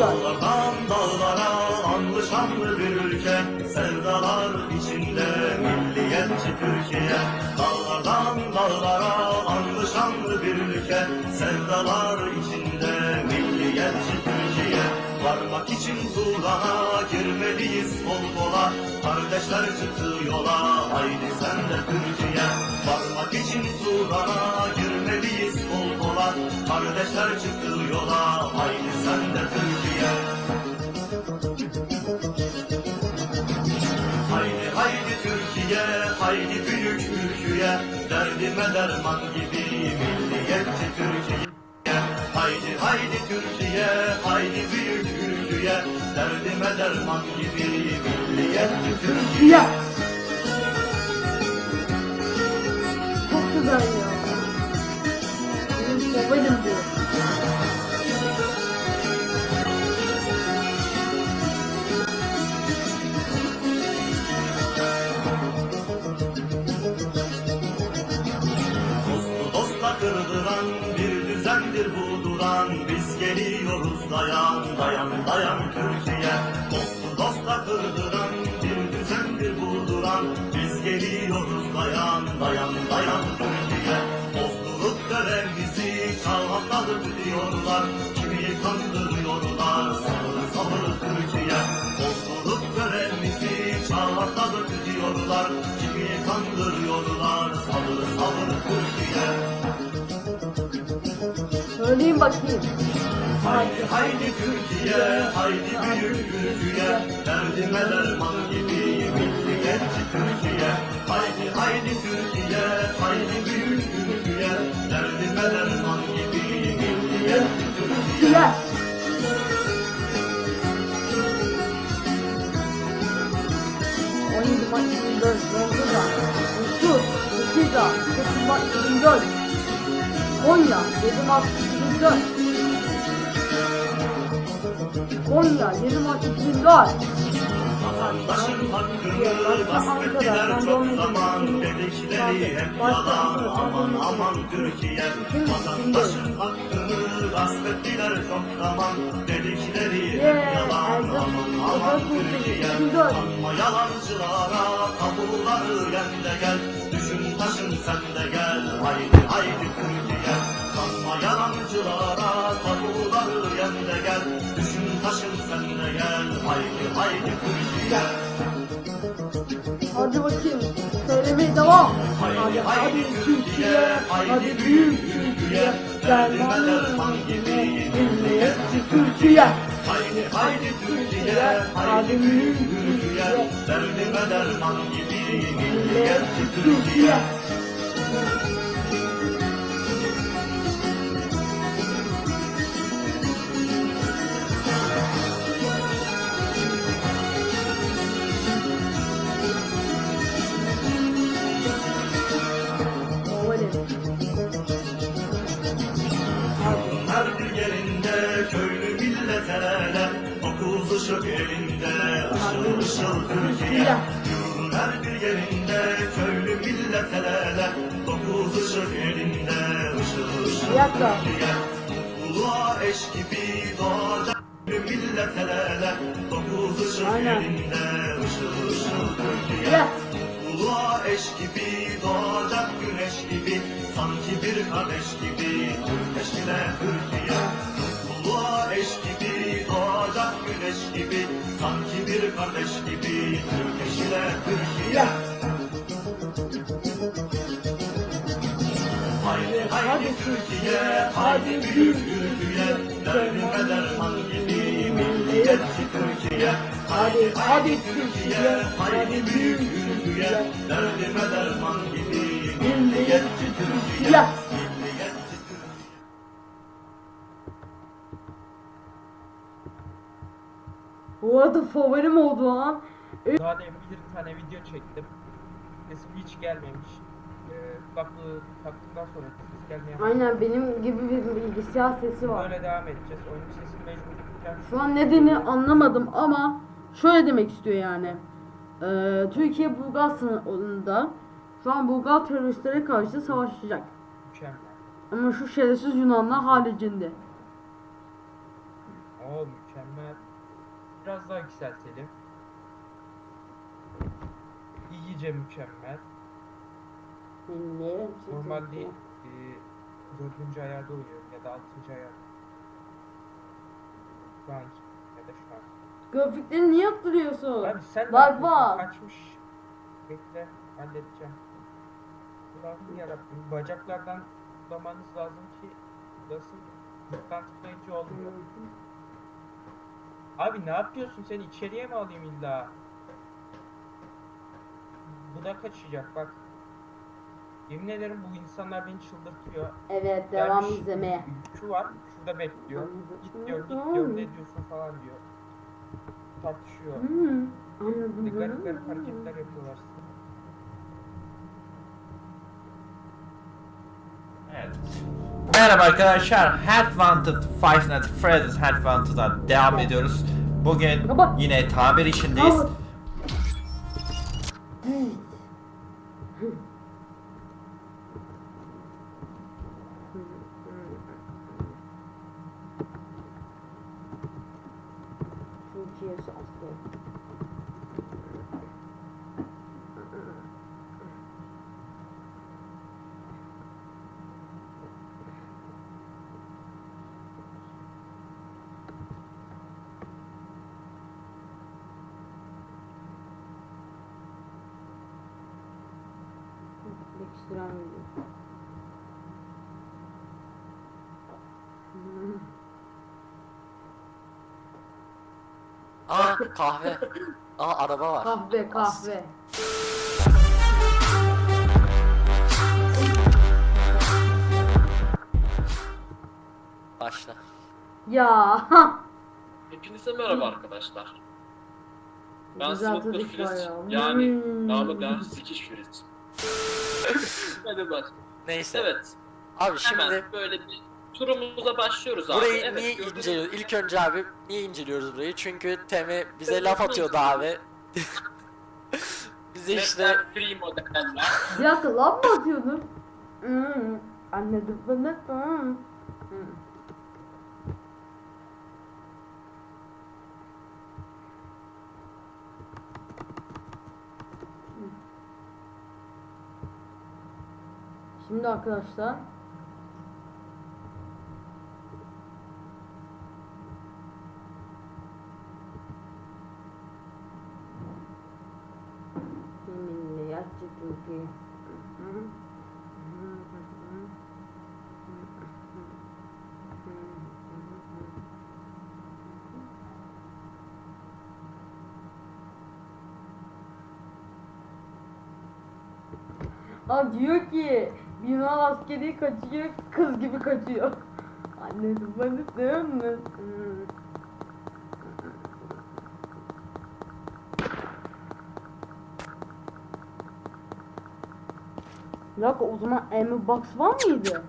Dağlardan dağlara anlı şanlı bir milliyetçi Türkiye Dağlardan dağlara anlı şanlı bir ülke. Sevdalar içinde milliyetçi Türkiye. Varmak için Turan'a girmeliyiz kol kola. Kardeşler çıktı yola haydi sen de Türkiye. Varmak için Turan'a girmeliyiz kol kola. Kardeşler çıktı yola haydi sen de Türkiye. Haydi haydi Türkiye, haydi büyük ülküye, derdime derman gibi milliyetçi Türkiye. Haydi haydi Türkiye, haydi büyük ülküye, derdime derman gibi milliyetçi Türkiye. Ya. Çok güzel ya. Benim kırdıran bir düzendir bu duran. Biz geliyoruz dayan dayan dayan Türkiye. Dostu dosta kırdıran bir düzendir bu duran. Biz geliyoruz dayan dayan dayan Türkiye. Dostluk görevimizi çalmakladık diyorlar bakayım. Haydi haydi Türkiye, haydi büyük ülküye, derdime derman gibi milliyetçi Türkiye. Haydi haydi Türkiye, haydi büyük ülküye, derdime derman gibi Türkiye. Ya. On yedi Mart 2004 Londra, Mesut, Tekirdağ, 8 Mart 2004 Konya, 7 Mart 2004 Konya, 7 Mart 2004 Vatandaşın hakkını gasp ettiler çok zaman, dedikleri hep yalan, aman aman Türkiye. Vatandaşın hakkını gasp ettiler çok zaman, dedikleri hep yalan, aman aman Türkiye. Kanma yalancılara tabuları yen de gel, düşün taşın sen de gel, haydi haydi Türkiye. Hadi bakayım, söylemeye devam. Haydi Hadi, hadi Türkiye, hadi büyük Türkiye, Türkiye derdime Dermanı derman gibi milliyetçi Türkiye Haydi haydi Türkiye, haydi büyük Türkiye, derdime derman gibi milliyetçi Türkiye. Işıl ışıl Türkiye. Yurdun her bir yerinde köylü millet el ele, dokuz ışık elinde, ışıl ışıl. Türkiye. Uluğa eş gibi doğacak millet el ele, dokuz ışık Aynen. elinde, ışıl ışıl Türkiye. Uluğa eş gibi doğacak güneş gibi sanki bir kardeş gibi Türk eşine Türkiye. Uluğa eş gibi güneş gibi sanki bir kardeş gibi. Türk eşine Türkiye. Haydi haydi Türkiye, haydi büyük Türkiye, derdime derman gibi milliyetçi Türkiye. Haydi haydi Türkiye, haydi büyük Türkiye, derdime derman gibi milliyetçi Türkiye. Bu arada favorim oldu lan. Daha demin bir tane video çektim. Sesim hiç gelmemiş. Ee, kulaklığı taktıktan sonra ses gelmeye Aynen benim gibi bir bilgisayar sesi var. Böyle devam edeceğiz. Oyunun sesini mecbur. Şu an nedeni anlamadım ama şöyle demek istiyor yani. Ee, Türkiye Bulgar sınırında şu an Bulgar teröristlere karşı savaşacak. Mükemmel. Ama şu şerefsiz Yunanlar haricinde. Oo mükemmel. Biraz daha yükseltelim. İyice mükemmel. Ne? Normalde e, dördüncü ayarda oynuyorum ya da altıncı ayar. Şu an ya da şu an. Grafikleri niye attırıyorsun? Abi sen Bak bak. kaçmış. Bekle halledeceğim. Allah'ım yarabbim bacaklardan tutamanız lazım ki nasıl tıklayınca olmuyor. Abi ne yapıyorsun sen içeriye mi alayım illa? Bu da kaçacak bak. Yemin ederim bu insanlar beni çıldırtıyor. Evet devam Gelmiş, izlemeye. Şu var şurada bekliyor. Git diyor git diyor ne diyorsun falan diyor. Tartışıyor. Hmm, anladım. Garip garip hareketler yapıyorlar. Merhaba arkadaşlar. Head Wanted Five Nights at Freddy's Head Wanted'a devam ediyoruz. Bugün yine tamir işindeyiz. Ekstrem video. Aa kahve. Aa araba var. Kahve kahve. Başla. Ya. Hepinize merhaba arkadaşlar. Ben Smoker ya. Yani Hmm. namı der sikiş Fritz. Hadi bak. Neyse. Evet. Abi Hemen şimdi böyle bir turumuza başlıyoruz abi. burayı evet, niye gördüğünüz inceliyoruz? İlk önce abi niye inceliyoruz burayı? Çünkü Temi bize laf atıyordu abi. bize işte Free modeller. Bir dakika lan mı atıyordun? Hmm. Anladım bunu. Hmm. Hmm. Şimdi arkadaşlar Yeminle yaşlı Türkiye. Diyor ki Yunan askeri kaçıyor kız gibi kaçıyor. Anladım bana değil mi? Bir o zaman Emma Box var mıydı?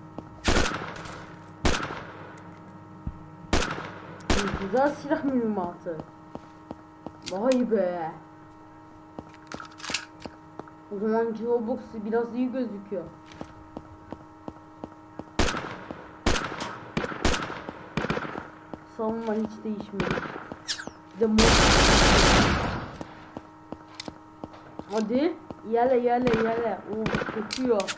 Güzel silah mühimmatı. Vay be. O zaman Robux biraz iyi gözüküyor. Savunma hiç değişmiyor. Bir de mod. Hadi. Yele yele yele. Oo kokuyor.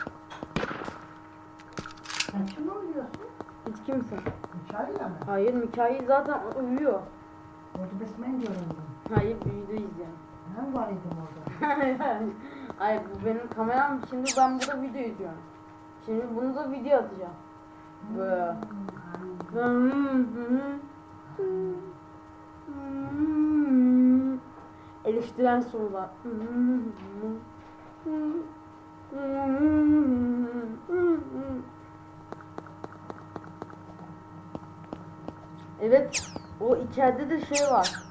Sen kim oynuyorsun? Hiç kimsin? Hikayeyle mi? Hayır Mikail zaten uyuyor. Orada besmen diyorum ben. Hayır video izliyorum. Ben var idim orada. Hayır bu benim kameram. Şimdi ben burada video izliyorum. Şimdi bunu da video atacağım. Böyle. Eleştiren sorular. Evet, o içeride de şey var.